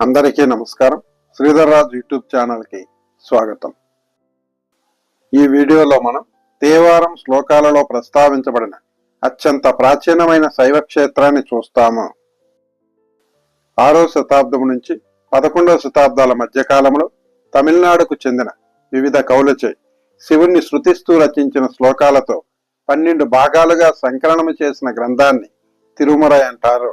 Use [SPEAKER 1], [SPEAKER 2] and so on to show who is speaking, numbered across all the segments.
[SPEAKER 1] అందరికీ నమస్కారం. శ్రీధర్ రాజు యూట్యూబ్ ఛానల్కి స్వాగతం. ఈ వీడియోలో మనం దేవారం శ్లోకాలలో ప్రస్తావించబడిన అత్యంత ప్రాచీనమైన శైవ క్షేత్రాన్ని చూస్తాము. ఆరో శతాబ్దం నుంచి పదకొండవ శతాబ్దాల మధ్యకాలంలో తమిళనాడుకు చెందిన వివిధ కవులచే శివుణ్ణి శృతిస్తూ రచించిన శ్లోకాలతో పన్నెండు భాగాలుగా సంకలనము చేసిన గ్రంథాన్ని తిరుమరై అంటారు.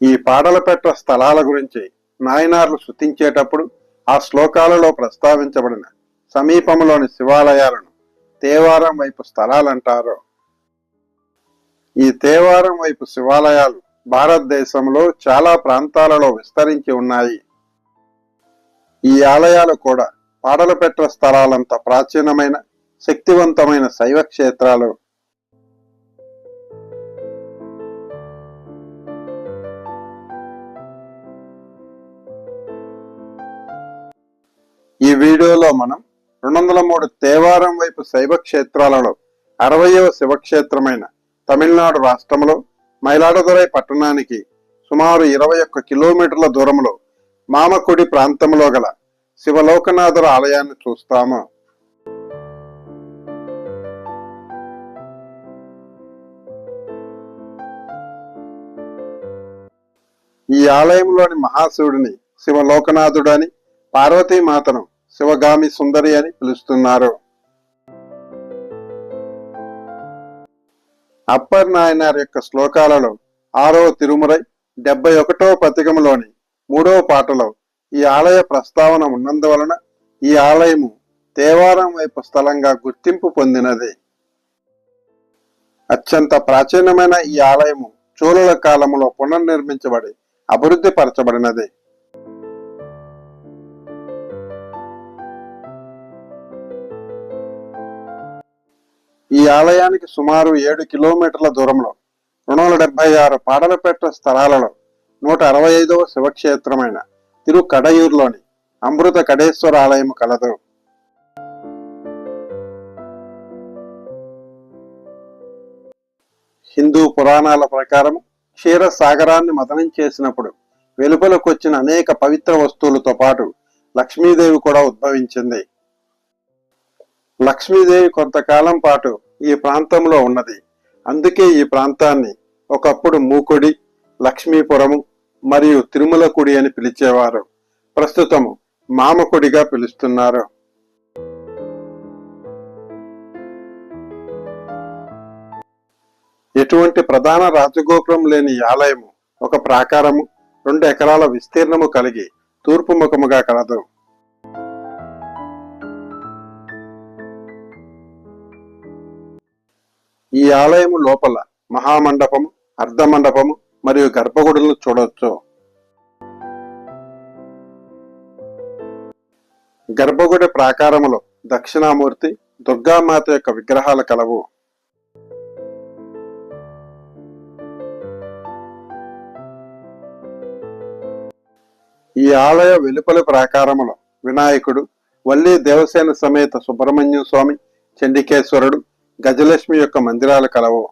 [SPEAKER 1] ఈ పాడలపెట్ట స్థలాల గురించి నాయనార్లు శృతించేటప్పుడు ఆ శ్లోకాలలో ప్రస్తావించబడిన సమీపంలోని శివాలయాలను తేవారం వైపు స్థలాలంటారు. ఈ తేవారం వైపు శివాలయాలు భారతదేశంలో చాలా ప్రాంతాలలో విస్తరించి ఉన్నాయి. ఈ ఆలయాలు కూడా పాడలపెట్ట స్థలాలంత ప్రాచీనమైన శక్తివంతమైన శైవ క్షేత్రాలు వీడియోలో మనం రెండు వందల మూడు తేవారం వైపు శైవ క్షేత్రాలలో అరవయవ శివక్షేత్రమైన తమిళనాడు రాష్ట్రంలో మైలాడదురై పట్టణానికి సుమారు ఇరవై ఒక్క కిలోమీటర్ల దూరంలో మామకుడి ప్రాంతంలో గల శివలోకనాథుల ఆలయాన్ని చూస్తాము. ఈ ఆలయంలోని మహాశివుడిని శివలోకనాథుడని పార్వతీమాతను శివగామి సుందరి అని పిలుస్తున్నారు. అప్పర్ నాయనార్ యొక్క శ్లోకాలలో ఆరవ తిరుమురై డెబ్బై ఒకటవ పథకంలోని మూడవ పాటలో ఈ ఆలయ ప్రస్తావన ఉన్నందువలన ఈ ఆలయము దేవారం వైపు స్థలంగా గుర్తింపు పొందినది. అత్యంత ప్రాచీనమైన ఈ ఆలయము చోళుల కాలంలో పునర్నిర్మించబడి అభివృద్ధి పరచబడినది. ఈ ఆలయానికి సుమారు ఏడు కిలోమీటర్ల దూరంలో రెండు వందల డెబ్బై ఆరు పాడలపేట స్థలాలలో నూట అరవై ఐదవ శివక్షేత్రమైన తిరు కడయూరులోని అమృత కడేశ్వర ఆలయం కలదు. హిందూ పురాణాల ప్రకారం క్షీర సాగరాన్ని మదనం చేసినప్పుడు వెలుపలకొచ్చిన అనేక పవిత్ర వస్తువులతో పాటు లక్ష్మీదేవి కూడా ఉద్భవించింది. లక్ష్మీదేవి కొంతకాలం పాటు ఈ ప్రాంతంలో ఉన్నది. అందుకే ఈ ప్రాంతాన్ని ఒకప్పుడు మూకుడి లక్ష్మీపురము మరియు తిరుమలకుడి అని పిలిచేవారు. ప్రస్తుతము మామకుడిగా పిలుస్తున్నారు. ఎటువంటి ప్రధాన రాజగోపురం లేని ఆలయము ఒక ప్రాకారము రెండు ఎకరాల విస్తీర్ణము కలిగి తూర్పు ముఖముగా కలదు. ఈ ఆలయము లోపల మహామండపము అర్ధమండపము మరియు గర్భగుడులను చూడవచ్చు గర్భగుడి ప్రాకారములో దక్షిణామూర్తి దుర్గామాత యొక్క విగ్రహాలు కలవు. ఈ ఆలయ వెలుపల ప్రాకారములో వినాయకుడు వల్లి దేవసేన సమేత సుబ్రహ్మణ్యం స్వామి చండికేశ్వరుడు గజలక్ష్మి యొక్క మందిరాలు కలవు.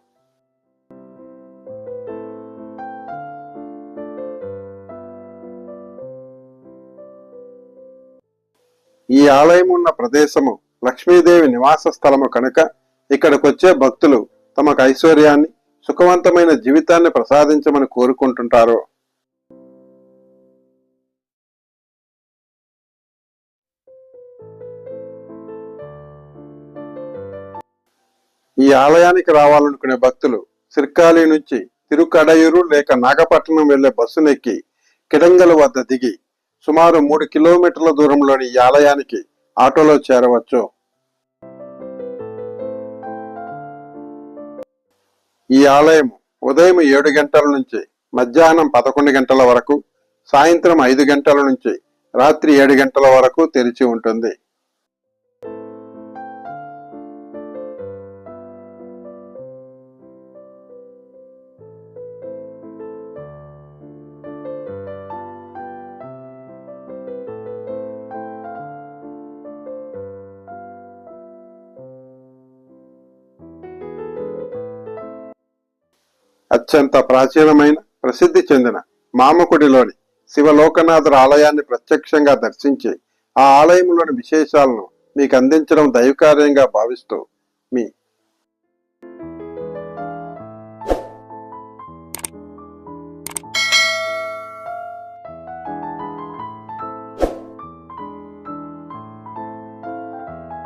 [SPEAKER 1] ఈ ఆలయం ఉన్న ప్రదేశము లక్ష్మీదేవి నివాస స్థలము కనుక ఇక్కడికొచ్చే భక్తులు తమకు ఐశ్వర్యాన్ని సుఖవంతమైన జీవితాన్ని ప్రసాదించమని కోరుకుంటుంటారు. ఈ ఆలయానికి రావాలనుకునే భక్తులు సిర్కాలి నుంచి తిరుకడయూరు లేక నాగపట్నం వెళ్ళే బస్సునెక్కి కిడంగల వద్ద దిగి సుమారు మూడు కిలోమీటర్ల దూరంలోని ఈ ఆలయానికి ఆటోలో చేరవచ్చు. ఈ ఆలయం ఉదయం ఏడు గంటల నుంచి మధ్యాహ్నం పదకొండు గంటల వరకు సాయంత్రం ఐదు గంటల నుంచి రాత్రి ఏడు గంటల వరకు తెరిచి ఉంటుంది. అత్యంత ప్రాచీనమైన ప్రసిద్ధి చెందిన మామకుడిలోని శివలోకనాథుల ఆలయాన్ని ప్రత్యక్షంగా దర్శించి ఆ ఆలయంలోని విశేషాలను మీకు అందించడం దైవకార్యంగా భావిస్తూ మీ